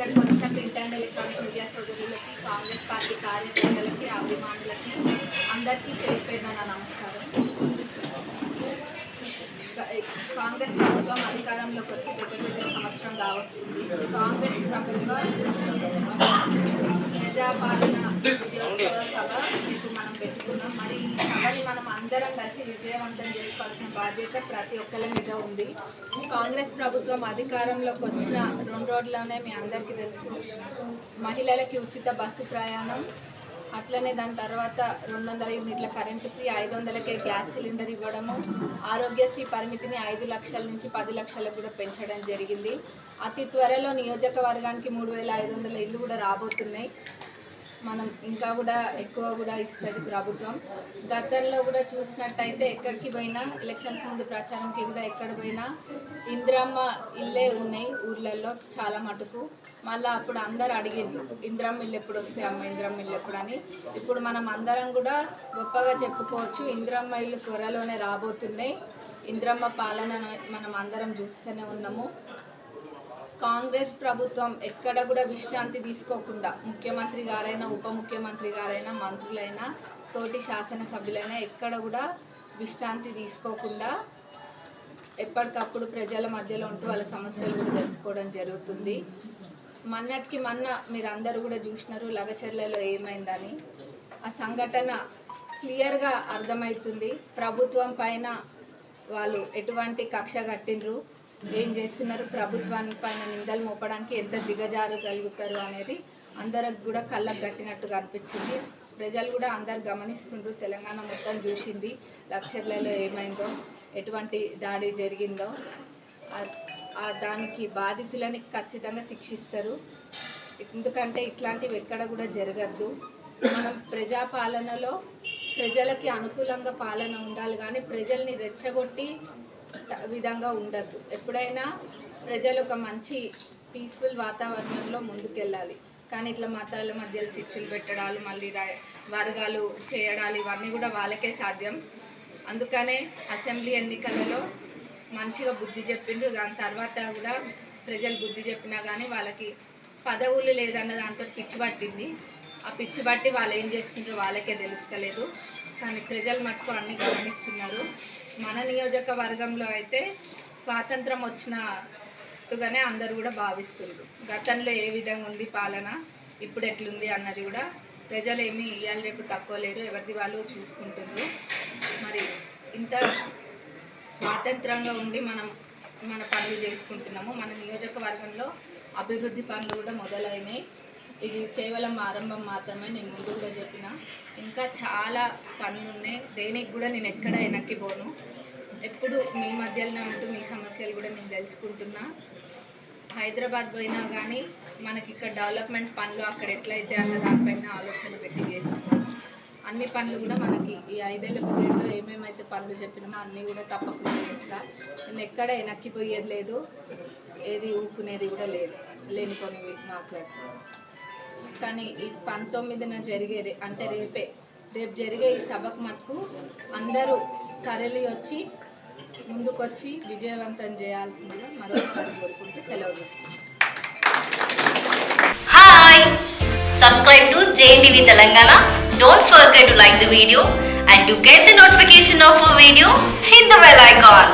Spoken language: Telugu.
ఇక్కడికి వచ్చిన ప్రింట్ అండ్ ఎలక్ట్రానిక్ మీడియా సోదరులకి కాంగ్రెస్ పార్టీ కార్యకర్తలకి అభిమానులకి అందరికీ పేరు పేరున నా నమస్కారం కా- కాంగ్రెస్ ప్రభుత్వం అధికారంలోకి వచ్చి కాంగ్రెస్ ప్రభుత్వం ప్రజాపాలన విజయోత్సవ సభ ఇప్పుడు మనం పెట్టుకున్నాం. మరి ఈ సభని మనం అందరం కలిసి విజయవంతం చేసుకోవాల్సిన బాధ్యత ప్రతి ఒక్కరి మీద ఉంది. కాంగ్రెస్ ప్రభుత్వం అధికారంలోకి వచ్చిన రెండు రోజుల్లోనే మీ అందరికీ తెలుసు. మహిళలకి ఉచిత బస్సు ప్రయాణం అట్లనే దాని తర్వాత రెండు వందల యూనిట్ల కరెంటు ఫ్రీ ఐదు వందలకే గ్యాస్ సిలిండర్ ఇవ్వడము. ఆరోగ్యశ్రీ పరిమితిని ఐదు లక్షల నుంచి పది లక్షలకు కూడా పెంచడం జరిగింది. అతి త్వరలో నియోజకవర్గానికి మూడు వేల ఐదు వందల ఇల్లు కూడా రాబోతున్నాయి. మనం ఇంకా కూడా ఎక్కువ కూడా ఇస్తుంది ప్రభుత్వం. గతంలో కూడా చూసినట్టయితే ఎక్కడికి పోయినా ఎలక్షన్స్ ముందు ప్రచారంకి కూడా ఎక్కడ పోయినా ఇందిరమ్మ ఇల్లే ఉన్నాయి ఊర్లలో చాలా మటుకు. మళ్ళీ అప్పుడు అందరు అడిగింది ఇందిరమ్మ ఇల్లు ఎప్పుడు వస్తాయి అమ్మ? ఇందిరమ్మ ఇల్లు ఎప్పుడని అని. ఇప్పుడు మనం అందరం కూడా గొప్పగా చెప్పుకోవచ్చు ఇందిరమ్మ ఇల్లు త్వరలోనే రాబోతున్నాయి. ఇందిరమ్మ పాలనను మనం అందరం చూస్తూనే ఉన్నాము. కాంగ్రెస్ ప్రభుత్వం ఎక్కడ కూడా విశ్రాంతి తీసుకోకుండా ముఖ్యమంత్రి గారైనా ఉప ముఖ్యమంత్రి గారైనా మంత్రులైనా తోటి శాసనసభ్యులైనా ఎక్కడ కూడా విశ్రాంతి తీసుకోకుండా ఎప్పటికప్పుడు ప్రజల మధ్యలో ఉంటూ వాళ్ళ సమస్యలు కూడా తెలుసుకోవడం జరుగుతుంది. మొన్నటికి మొన్న మీరు అందరూ కూడా చూసినారు లగచర్లలో ఏమైందని. ఆ సంఘటన క్లియర్గా అర్థమవుతుంది. ప్రభుత్వం పైన వాళ్ళు ఎటువంటి కక్ష కట్టిండ్రు. ఏం చేస్తున్నారు? ప్రభుత్వాన్ని పైన నిందలు మోపడానికి ఎంత దిగజారగలుగుతారు అనేది అందరికి కూడా కళ్ళకు కట్టినట్టుగా అనిపించింది. ప్రజలు కూడా అందరు గమనిస్తుండ్రు. తెలంగాణ మొత్తం చూసింది. లక్షర్లలో ఏమైందో ఎటువంటి దాడి జరిగిందో. దానికి బాధితులని ఖచ్చితంగా శిక్షిస్తారు. ఎందుకంటే ఇట్లాంటివి ఎక్కడ కూడా జరగద్దు. మనం ప్రజాపాలనలో ప్రజలకి అనుకూలంగా పాలన ఉండాలి. కానీ ప్రజల్ని రెచ్చగొట్టి విధంగా ఉండద్దు. ఎప్పుడైనా ప్రజలు ఒక మంచి పీస్ఫుల్ వాతావరణంలో ముందుకెళ్ళాలి. కానీ ఇట్లా మతాల మధ్యలో చిచ్చులు పెట్టడాలు మళ్ళీ వర్గాలు చేయడాలు ఇవన్నీ కూడా వాళ్ళకే సాధ్యం. అందుకనే అసెంబ్లీ ఎన్నికలలో మంచిగా బుద్ధి చెప్పిండ్రు. దాని తర్వాత కూడా ప్రజలు బుద్ధి చెప్పినా కానీ వాళ్ళకి పదవులు లేదన్న దాంతో పిచ్చి పట్టింది. ఆ పిచ్చి బట్టి వాళ్ళు ఏం చేస్తుండ్రో వాళ్ళకే తెలుస్తలేదు. కానీ ప్రజలు మటుకు అన్ని గమనిస్తున్నారు. మన నియోజకవర్గంలో అయితే స్వాతంత్రం వచ్చినట్టుగానే అందరూ కూడా భావిస్తున్నారు గతంలో ఏ విధంగా ఉంది పాలన ఇప్పుడు ఎట్లుంది అన్నది కూడా ప్రజలు ఏమీ ఇవాళ రేపు తక్కువ లేరు ఎవరిది వాళ్ళు చూసుకుంటున్నారు మరి ఇంత స్వాతంత్రంగా ఉండి మనం మన పనులు చేసుకుంటున్నాము. మన నియోజకవర్గంలో అభివృద్ధి పనులు కూడా మొదలైనాయి. ఇది కేవలం ఆరంభం మాత్రమే నేను ముందు కూడా చెప్పిన. ఇంకా చాలా పనులు ఉన్నాయి దేనికి కూడా నేను ఎక్కడ వెనక్కిపోను ఎప్పుడు మీ మధ్యలోనే ఉంటూ మీ సమస్యలు కూడా నేను తెలుసుకుంటున్నా. హైదరాబాద్ పోయినా కానీ మనకి ఇక్కడ డెవలప్మెంట్ పనులు అక్కడ ఎట్లయితే అన్న దానిపైన ఆలోచన పెట్టి చేస్తున్నాం. అన్ని పనులు కూడా మనకి ఈ ఐదేళ్ళ పీరియడ్లో ఏమేమైతే పనులు చెప్పినామో అన్నీ కూడా తప్పకుండా చేస్తా. నేను ఎక్కడ వెనక్కిపోయేది లేదు. ఏది ఊపుకునేది కూడా లేదు. లేనిపోనివి మాట్లాడుతున్నాను కానీ ఈ పంతొమ్మిదిన జరిగే రే- అంటే రేపే రేపు జరిగే ఈ సభకు మటుకు అందరూ తరలి వచ్చి ముందుకొచ్చి విజయవంతం చేయాల్సిందిగా మరొకసారి కోరుకుంటూ సెలవు చేస్తాను Hi! Subscribe to JNTV Telangana. Don't forget to like the video and to get the notification of a video, hit the bell icon.